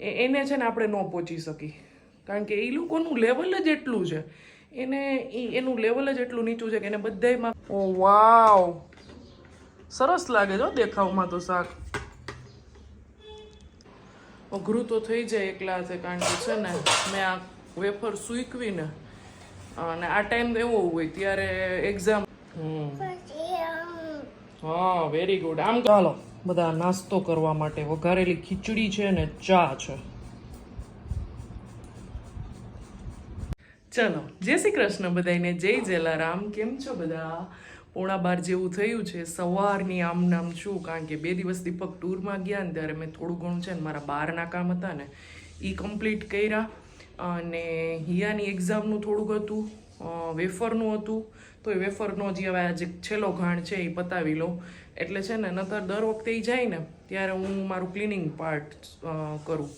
એને છે ને આપણે ન પહોંચી શકી કારણ કે એ લોકોનું લેવલ જ એટલું છે. એને એનું લેવલ જ એટલું નીચું છે કે એને બધામાં ઓ વાવ. સરસ લાગે છે દેખાવમાં તો શાક. અઘરું તો થઈ જાય એકલા હાથે કારણ કે છે ને મેં આ વેફર સૂકવીને અને આ ટાઈમ એવો હોય ત્યારે એક્ઝામ હા વેરી ગુડ આમ ચાલો બધા નાસ્તો કરવા માટે વઘારેલી ખીચડી છે ને ચા છે. ચલો, જય શ્રી કૃષ્ણ બધાને જય જલારામ. કેમ છો બધા? પોણા બાર જેવું થયું છે. સવારની આમ નામ છું, કારણ કે બે દિવસ દીપક ટૂરમાં ગયા ને ત્યારે મેં થોડું ઘણું છે ને મારા બહારના કામ હતા ને એ કમ્પ્લીટ કર્યા. અને હિયાની એક્ઝામનું થોડુંક હતું વેફરનું હતું. તો એ વેફરનો જે હવે આજે છેલ્લો ઘાણ છે એ પતાવી લઉં. એટલે છે ને નતર દર વખતે એ જાય ને, ત્યારે હું મારું ક્લિનિંગ પાર્ટ કરું.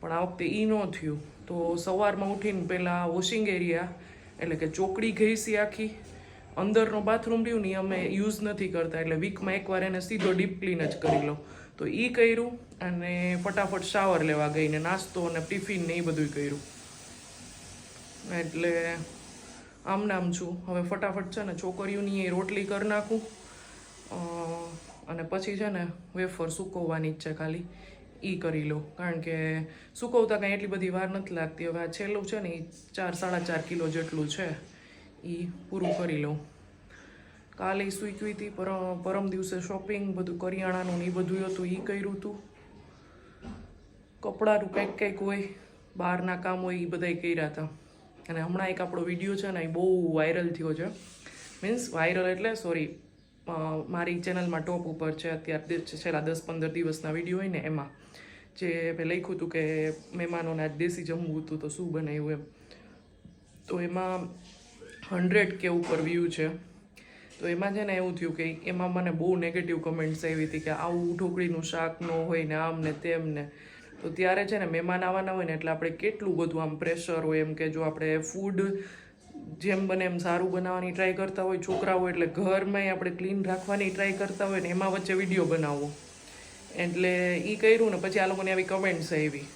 પણ આ વખતે એ ન થયું. તો સવારમાં ઉઠીને પહેલાં વોશિંગ એરિયા, એટલે કે ચોકડી ઘેસી આખી. અંદરનો બાથરૂમ રહ્યું ને અમે યુઝ નથી કરતા, એટલે વીકમાં એકવાર એને સીધો ડીપ ક્લીન જ કરી લો તો એ કર્યું અને ફટાફટ શાવર લેવા ગઈને નાસ્તો અને ટિફિન ને એ બધું કર્યું. એટલે આમ નામ છું. હવે ફટાફટ છે ને છોકરીઓની એ રોટલી કરી નાખું. અને પછી છે ને વેફર સૂકવવાની જ છે ખાલી. એ કરી લઉં. કારણ કે સૂકવતા કાંઈ એટલી બધી વાર નથી લાગતી. હવે આ છેલ્લું છે ને એ ચાર, સાડા ચાર કિલો જેટલું છે. એ પૂરું કરી લઉં. કાલે ઈ સૂકવી હતી. પર, પરમ દિવસે શોપિંગ બધું કરિયાણાનું ને એ બધું હતું. એ કર્યું હતું કપડાનું કંઈક કંઈક હોય. બહારના કામ હોય એ બધાય કર્યા હતા. અને હમણાં એક આપણો વીડિયો છે ને એ બહુ વાયરલ થયો છે. મીન્સ વાયરલ એટલે સોરી મારી ચેનલમાં ટોપ ઉપર છે અત્યારે છેલ્લા દસ પંદર દિવસના વીડિયો હોય ને એમાં, જે મેં લખ્યું હતું કે મહેમાનોને આજ દેશી જમવું હતું તો શું બનાવ્યું એમ. તો એમાં હંડ્રેડ કે ઉપર વ્યૂ છે. તો એમાં છે ને એવું થયું કે એમાં મને બહુ નેગેટિવ કમેન્ટ્સ આવી હતી કે આવું ઢોકળીનું શાક ન હોય ને આમ ને તેમ ને. તો ત્યારે છે ને મહેમાન આવવાના હોય ને એટલે આપણે કેટલું બધું આમ પ્રેશર હોય એમ કે જો આપણે ફૂડ જેમ બને એમ સારું બનાવવાની ટ્રાય કરતા હોય, છોકરાઓ એટલે ઘરમાંય આપણે ક્લીન રાખવાની ટ્રાય કરતા હોય ને એમાં વચ્ચે વીડિયો બનાવવો એટલે એ કર્યું ને પછી આ લોકોની આવી કમેન્ટ્સ આવી.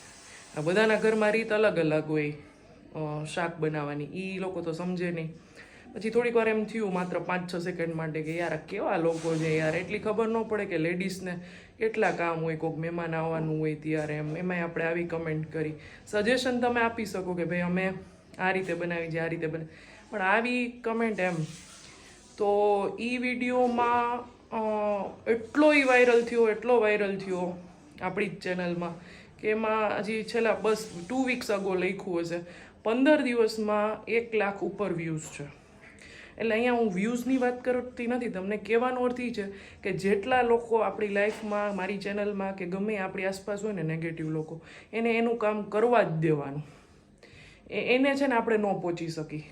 બધાના ઘરમાં રીત અલગ અલગ હોય શાક બનાવવાની. એ લોકો તો સમજે નહીં. પછી થોડીક વાર એમ થયું, માત્ર પાંચ છ સેકન્ડ માટે કે યાર કેવા લોકો છે યાર? એટલી ખબર ન પડે કે લેડીઝને કેટલા કામ હોય, કોઈક મહેમાન આવવાનું હોય ત્યારે એમ. એમાંય આપણે આવી કમેન્ટ કરી. સજેશન તમે આપી શકો કે ભાઈ અમે આ રીતે બનાવી છે, આ રીતે બને. પણ આવી કમેન્ટ એમ. તો એ વિડીયોમાં એટલો એ વાયરલ થયો, એટલો વાયરલ થયો આપણી જ ચેનલમાં કે એમાં હજી છેલ્લા બસ ટુ વીક્સ અગો લખ્યું હશે. પંદર દિવસમાં એક લાખ ઉપર વ્યૂઝ છે. એટલે અહીંયા હું વ્યૂઝની વાત કરતી નથી, તમને કહેવાનો અર્થ એ છે કે જેટલા લોકો આપણી લાઈફમાં, મારી ચેનલમાં કે ગમે આપણી આસપાસ હોય ને નેગેટિવ લોકો, એને એનું કામ કરવા જ દેવાનું. એને છે ને આપણે ન પહોંચી શકી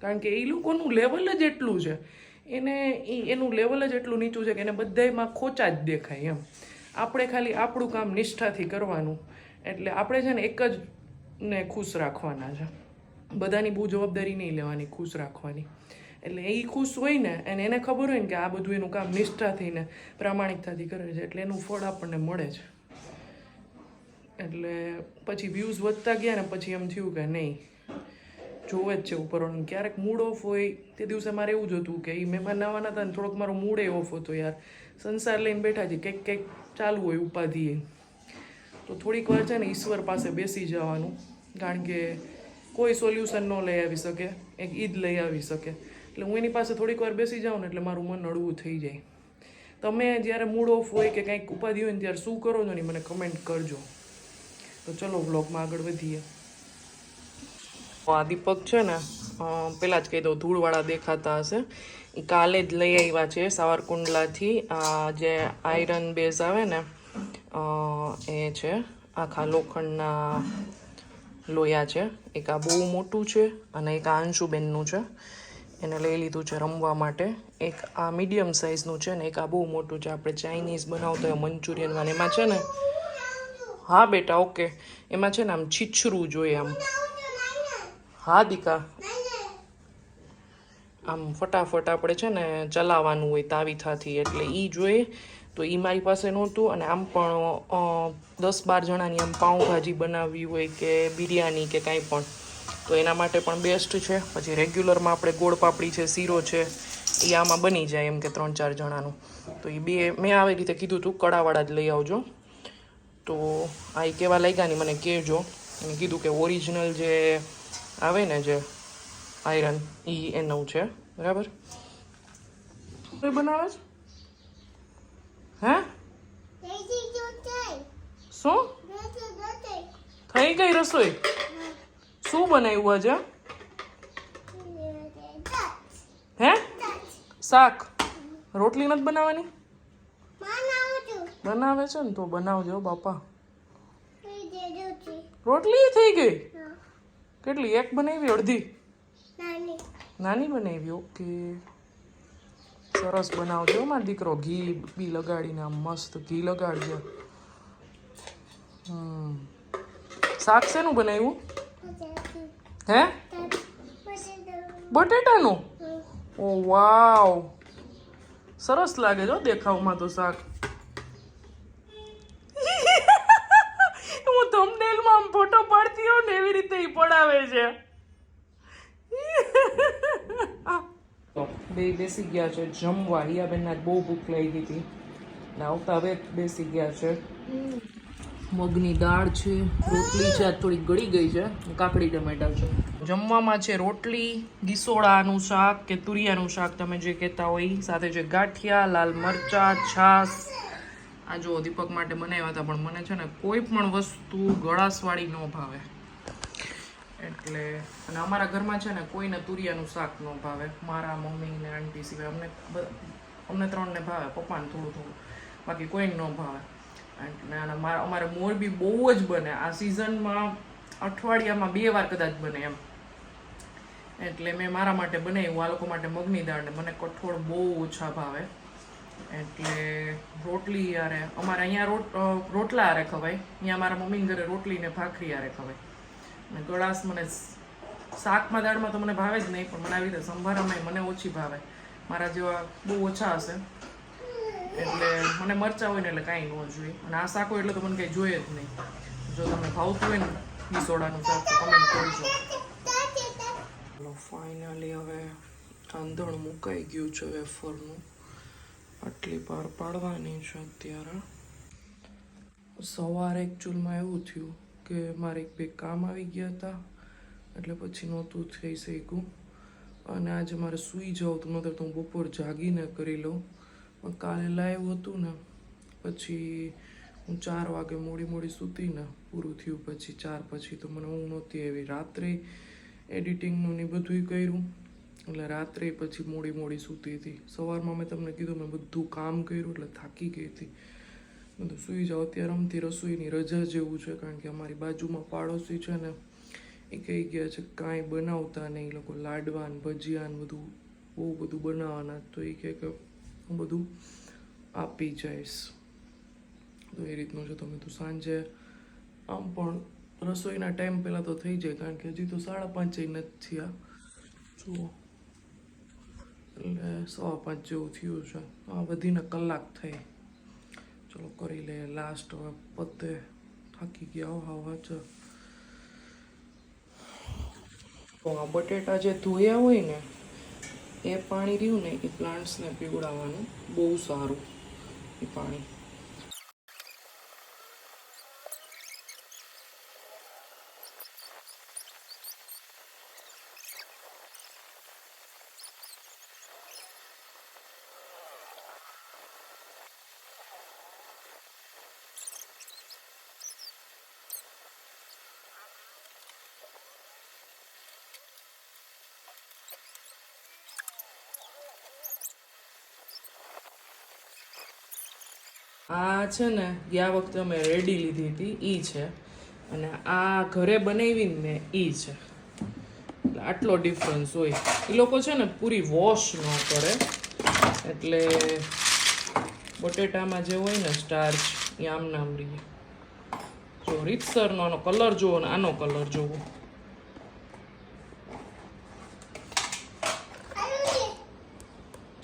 કારણ કે એ લોકોનું લેવલ જ એટલું છે. એને એનું લેવલ જ એટલું નીચું છે કે એને બધાયમાં ખોચા જ દેખાય એમ. આપણે ખાલી આપણું કામ નિષ્ઠાથી કરવાનું. એટલે આપણે છે ને એક જ ને ખુશ રાખવાના છે. બધાની બહુ જવાબદારી નહીં લેવાની, ખુશ રાખવાની. એટલે એ ખુશ હોય ને, અને એને ખબર હોય ને કે આ બધું એનું કામ નિષ્ઠા થઈને પ્રામાણિકતાથી કરે છે, એટલે એનું ફળ આપણને મળે છે. એટલે પછી વ્યૂઝ વધતા ગયા ને પછી એમ થયું કે નહીં, જોવે જ છે ઉપર ક્યારેક મૂડ ઓફ હોય, તે દિવસે મારે એવું જ હતું કે એ મહેમાન આવવાના હતા ને થોડોક મારો મૂડે ઓફ હતો યાર. સંસાર લઈને બેઠા છે, કંઈક કંઈક ચાલુ હોય ઉપાધિએ. તો થોડીક વાર છે ને ઈશ્વર પાસે બેસી જવાનું, કારણ કે કોઈ સોલ્યુશન ન લઈ આવી શકે, એક ઈદ લઈ આવી શકે. એટલે હું એની પાસે થોડીક વાર બેસી જાઉં ને એટલે મારું મન હળવું થઈ જાય. તમે જ્યારે મૂડ ઓફ હોય કે કંઈક ઉપાધિ હોય ને ત્યારે શું કરો છો ને મને કમેન્ટ કરજો. તો ચલો વ્લોગમાં આગળ વધીએ. આ દીપક છે ને પહેલાં જ કહી દઉં, ધૂળવાળા દેખાતા હશે. કાલે જ લઈ આવ્યા છે સાવરકુંડલાથી. આ જે આયરન બેઝ આવે ને એ છે, આખા લોખંડના લોયા છે. એક આ બહુ મોટું છે અને એક આ અંશુબેનનું છે. એને લઈ લીધું છે રમવા માટે. એક આ મીડિયમ સાઇઝનું છે ને એક આ બહુ મોટું છે. આપણે ચાઇનીઝ બનાવતા હોય મંચુરિયનમાં એમાં છે ને હા બેટા, ઓકે. એમાં છે ને આમ છીછરું જોઈએ આમ. હા, દીકા. આમ ફટાફટ આપણે છે ને ચલાવવાનું હોય તાવીથાથી, એટલે એ જોઈએ. તો એ મારી પાસે નહોતું અને આમ પણ દસ બાર જણાની આમ પાઉંભાજી બનાવવી હોય કે બિરયાની કે કાંઈ પણ. તો એના માટે પણ બેસ્ટ છે. પછી રેગ્યુલરમાં આપણે ગોળ પાપડી છે શીરો છે એ આમાં બની જાય એમ કે ત્રણ ચાર જણાનું. તો એ બે મેં આવી રીતે કીધું હતું કડાવાળા જ લઈ આવજો. તો આ એ કેવા લાગ્યા ને મને કહેજો. એને કીધું કે ઓરિજિનલ જે આવે ને જે આયરન એ એનું છે. બરાબર? બનાવે છે? હે? શું? થઈ ગઈ રસોઈ? શું બનાવ્યું આજે? હે? શાક. રોટલી નથી બનાવવાની? બનાવે છે ને તો બનાવજો બાપા. રોટલી થઈ ગઈ? કેટલી? એક બનાવી અડધી? નાની બનાવી, ઓકે. સરસ બનાવજો મારો દીકરો. ઘી બી લગાડીને આમ મસ્ત ઘી લગાડજો. હમ. શાક શેનું બનાવ્યું? હે? બટેટાનું? ઓ, વાવ. સરસ લાગે હો દેખાવમાં તો શાક. હું થંબનેલમાં આમ ફોટો પાડતી હોઉં ને એવી રીતે ઈ પડાવે છે. બે બેસી ગયા છે જમવા. હિયાબેનના બહુ ભૂખ લાગી હતી. ને આવતા હવે બેસી ગયા છે. મગની દાળ છે, રોટલી છે થોડી ગળી ગઈ છે. કાકડી ટમેટા છે. જમવામાં છે રોટલી ગીસોળાનું શાક કે તુરિયાનું શાક તમે જે કહેતા હોય. સાથે છે ગાંઠિયા, લાલ મરચા છાસ આ જો દીપક માટે બનાવ્યા હતા, પણ મને છે ને કોઈ પણ વસ્તુ ગળાસવાળી ન ભાવે. એટલે, અને અમારા ઘરમાં છે ને કોઈને તુરિયાનું શાક ન ભાવે. મારા મમ્મી ને આંટી સિવાય. અમને અમને ત્રણને ભાવે, પપ્પાને થોડું થોડું. બાકી કોઈને ન ભાવે. અમારે મોરબી બહુ જ બને. આ સિઝનમાં અઠવાડિયામાં બે વાર કદાચ બને એમ. એટલે મેં મારા માટે બનાવ્યું, આ લોકો માટે મગની દાળ ને મને કઠોળ બહુ ઓછા ભાવે. એટલે રોટલી યારે, અમારે અહીંયા રોટ રોટલા હારે ખવાય. અહીંયા મારા મમ્મીને ઘરે રોટલી ને ભાખરી આરે ખવાય. અને ગળાસ મને શાકમાં દાળમાં તો મને ભાવે જ નહીં, પણ મને આવી રીતે સંભારામાં મને ઓછી ભાવે. મારા જેવા બહુ ઓછા હશે. એટલે મને મરચા હોય ને એટલે કાંઈ ન જોઈએ. અને આ શાક એટલે તો મને કંઈ જોઈએ જ નહીં. જો તમને ભાવતું હોય ને ઈ સોડાનું શાક તો કમેન્ટ કરજો. ફાઇનલી હવે તાંદળ મુકાઈ ગયું છે વેફરનું. આટલી બહાર પાડવાની છે અત્યારે. સવારે એકચ્યુઅલમાં એવું થયું કે મારે એક બે કામ આવી ગયા હતા, એટલે પછી નહોતું થઈ શક્યું. અને આજે મારે સૂઈ જવું હતું નહોતું તો હું બપોર જાગીને કરી લઉં. પણ કાલે લાઈવ હતું ને, પછી હું ચાર વાગે મોડી મોડી સૂતી ને પૂરું થયું, પછી ચાર પછી તો મને ઊંઘ નહોતી આવી. રાત્રે એડિટિંગનું ને બધુંય કર્યું, એટલે રાત્રે પછી મોડી મોડી સૂતી હતી. સવારમાં મેં તમને કીધું મેં બધું કામ કર્યું, એટલે થાકી ગઈ હતી. બધું સૂઈ જાઓ, અત્યારે અમથી રસોઈની રજા જેવું છે, કારણ કે અમારી બાજુમાં પાડોશી છે ને, એ કહી ગયા છે, કાંઈ બનાવતા નહીં, એ લોકો લાડવા ને ભજીયા બધું, બહુ બધું બનાવવાના. તો એ કહે કે હું બધું આપી જઈશ. તો એ રીતનું છે તો મેં તો સાંજે આમ પણ રસોઈના ટાઈમ પહેલાં તો થઈ જાય, કારણ કે હજી તો સાડા પાંચે નથી થયા. જુઓ. એટલે સવા પાંચ જેવું થયું છે. આ વધીને કલાક થઈ. ચલો કરી લે લાસ્ટ હવે પતે. થાકી ગયા હા વાંચો તો આ બટેટા જે ધોયા હોય ને એ પાણી રહ્યું ને એ પ્લાન્ટ્સને પીવડાવવાનું બહુ સારું એ પાણી. આ છે ને, ગયા વખતે અમે રેડી લીધી હતી, ઈ છે. અને આ ઘરે બનાવીને મેં ઈ છે. એટલે આટલો ડિફરન્સ હોય. એ લોકો છે ને પૂરી વોશ ન કરે. એટલે બટેટામાં જે હોય ને સ્ટાર્ચ એ આમ નામ રહીએ. જો રીતસરનો આનો કલર જુઓ ને, આનો કલર જુઓ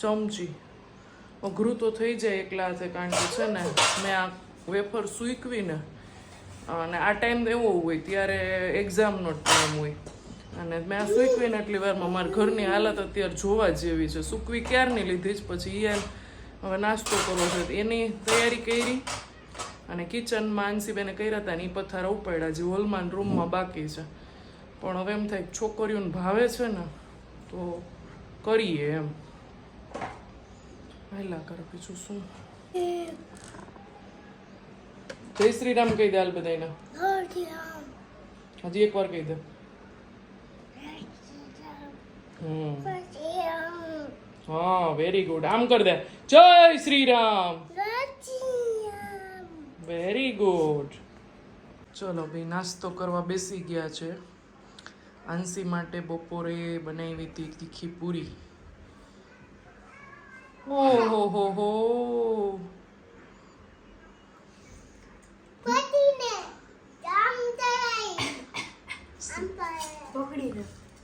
ચમચી. અઘરું તો થઈ જાય એકલા હાથે, કારણ કે છે ને, મેં આ વેફર સૂકવીને, અને આ ટાઈમ એવો હોય, ત્યારે એક્ઝામનો ટાઈમ હોય. અને મેં આ સૂકવીને એટલી વારમાં મારા ઘરની હાલત અત્યારે જોવા જેવી છે. સૂકવી ક્યારની લીધી જ પછી એ હવે નાસ્તો કરવો છે. એની તૈયારી કરી અને કિચનમાં આંસીબેને કર્યા હતા ને એ પથારા ઉપાડ્યા જે હોલમાં રૂમમાં બાકી છે. પણ હવે એમ થાય છોકરીઓને ભાવે છે ને, તો કરીએ એમ. પહેલા કરો બીજું શું જય શ્રી રામ કહી દે હાલ બધાને હજી એક વાર કહી દે હમ હા વેરી ગુડ આમ કર દે. જય શ્રી રામ વેરી ગુડ ચલો ભાઈ નાસ્તો કરવા બેસી ગયા છે. આંસી માટે બપોરે બનાવી હતી તીખી પૂરી. ઓહો હો હો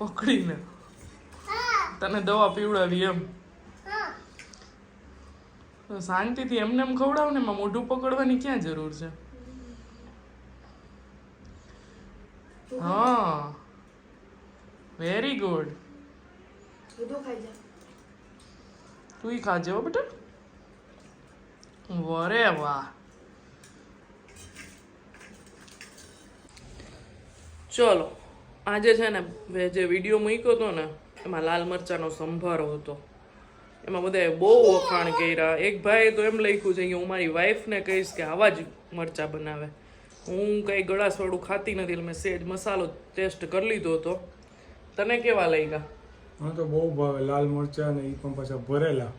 પકડીને. તને દવા પીવડાવી એમ. તો શાંતિથી એમને એમ ખવડાવ ને એમાં મોઢું પકડવાની ક્યાં જરૂર છે? હા. વેરી ગુડ તું ખાજે હો બેટા. વરે વાહ. ચલો, આજે છે ને મેં જે વીડિયો મૂક્યો હતો ને, એમાં લાલ મરચાંનો સંભારો હતો. એમાં બધાએ બહુ વખાણ કર્યા. એક ભાઈએ તો એમ લખ્યું છે કે હું મારી વાઈફને કહીશ કે આવા જ મરચાં બનાવે. હું કંઈ ગળાસવાળું ખાતી નથી, એટલે મેં સેજ મસાલો ટેસ્ટ કરી લીધો હતો. તને કેવા લાગ્યા? મને તો બહુ ભાવે લાલ મરચા ને એ પણ પાછા ભરેલા.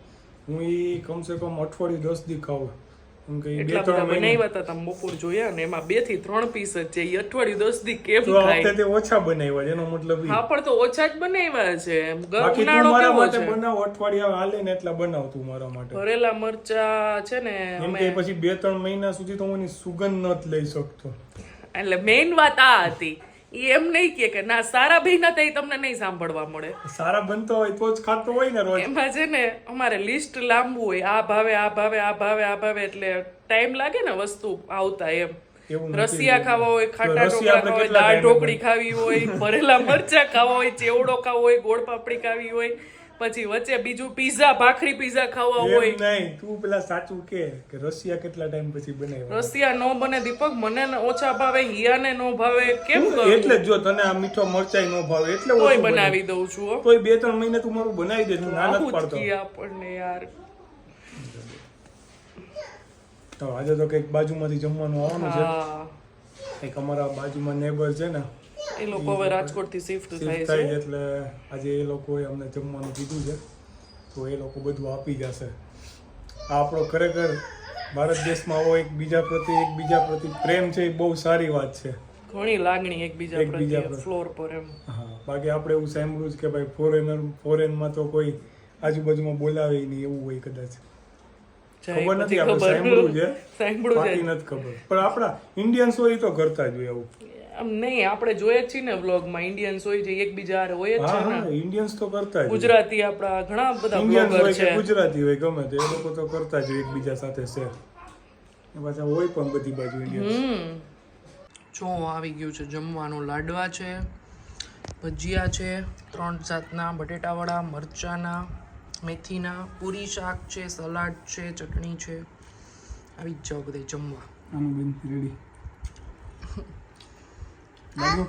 હું એ કમસે કમ અઠવાડિયું દસ દી ખાઉં. કે બે ત્રણ મહિના. બનાવ્યા હતા તમે બપોર જોયા ને એમાં બેથી ત્રણ પીસ જ છે. એ અઠવાડિયું દસ દી કેમ ખાય? તે ઓછા બનાવ્યા છે, એનો મતલબ હા પણ તો ઓછા જ બનાવ્યા છે. બાકી તું મારા માટે બનાવ અઠવાડિયા હાલે ને એટલા બનાવ તું મારા માટે. ભરેલા મરચા છે ને એમ કે પછી બે ત્રણ મહિના સુધી તો હું એની સુગંધ નથી લઈ શકતો. એટલે મેઇન વાત આ હતી. એમ નહીં કે કે ના સારા ભાઈ ના તઈ તમને નહીં સાંભળવા મળે. સારા બનતો હોય તો જ ખાતો હોય ને રોજ. એમાં છે ને અમારે લિસ્ટ લાંબુ હોય આ ભાવે આ ભાવે આ ભાવે આ ભાવે એટલે ટાઈમ લાગે ને વસ્તુ આવતા એમ. રસિયા ખાવા હોય ખાટા ઢોકળા ખાવા હોય દાળ ઢોકળી ખાવી હોય ભરેલા મરચા ખાવા હોય ચેવડો ખાવો હોય ગોળ પાપડી ખાવી હોય પછી વચ્ચે બીજું પીઝા ભાખરી પીઝા ખાવા હોય. નહીં તું પેલા સાચું કે કે રસિયા કેટલા ટાઈમ પછી બને રસિયા નો બને દીપક મને ઓછા ભાવે હિયાને નો ભાવે કેમ એટલે જો તને આ મીઠો મરચાઈ નો ભાવે એટલે તોય બનાવી દઉં છું કોઈ તોય બે ત્રણ મહિને તું મારું બનાવી દે તું ના નથી પડતો. આપણને યાર. તો આજે તો કંઈક બાજુમાંથી જમવાનું આવવાનું છે. કંઈક અમારા બાજુમાં નેબર છે ને એ લોકો હવે રાજકોટથી શિફ્ટ થાય છે. એટલે આજે એ લોકોએ અમને જમવાનું કીધું છે. તો એ લોકો બધું આપી જશે. આ આપણો ખરેખર ભારત દેશમાં આવો બીજા પ્રત્યે એક બીજા પ્રત્યે પ્રેમ છે એ બહુ સારી વાત છે. ઘણી લાગણી એકબીજા પ્રત્યે. ફ્લોર પર એમ. હા બાકી આપણે એવું સાંભળ્યું છે કે ભાઈ ફોરેનર ફોરેનમાં તો કોઈ આજુબાજુમાં બોલાવે નહીં એવું હોય કદાચ. ખબર નથી આપણે સાંભળ્યું છે? સાંભળ્યું છે. નથી ખબર. પણ આપણા ઇન્ડિયન હોય તો કરતા જ હોય આમ નહીં આપણે જોઈએ જ છીએ ને વ્લોગમાં ઇન્ડિયન્સ હોય છે એકબીજા હારે હોય જ છે ને. ઇન્ડિયન્સ તો કરતા જ ગુજરાતી આપણા ઘણા બધા બ્લોગર છે. ગુજરાતી હોય ગમે તે એ લોકો તો કરતા જ હોય એકબીજા સાથે શેર એ પાછા હોય પણ બધી બાજુ ઇન્ડિયન્સ જો આવી ગયું છે જમવાનું લાડવા છે ભજીયા છે ત્રણ જાતના બટેટાવાળા મરચાના મેથીના પૂરી શાક છે સલાડ છે ચટણી છે. આવી જ જાઓ બધે જમવા. આનું બેન રેડી લાગુ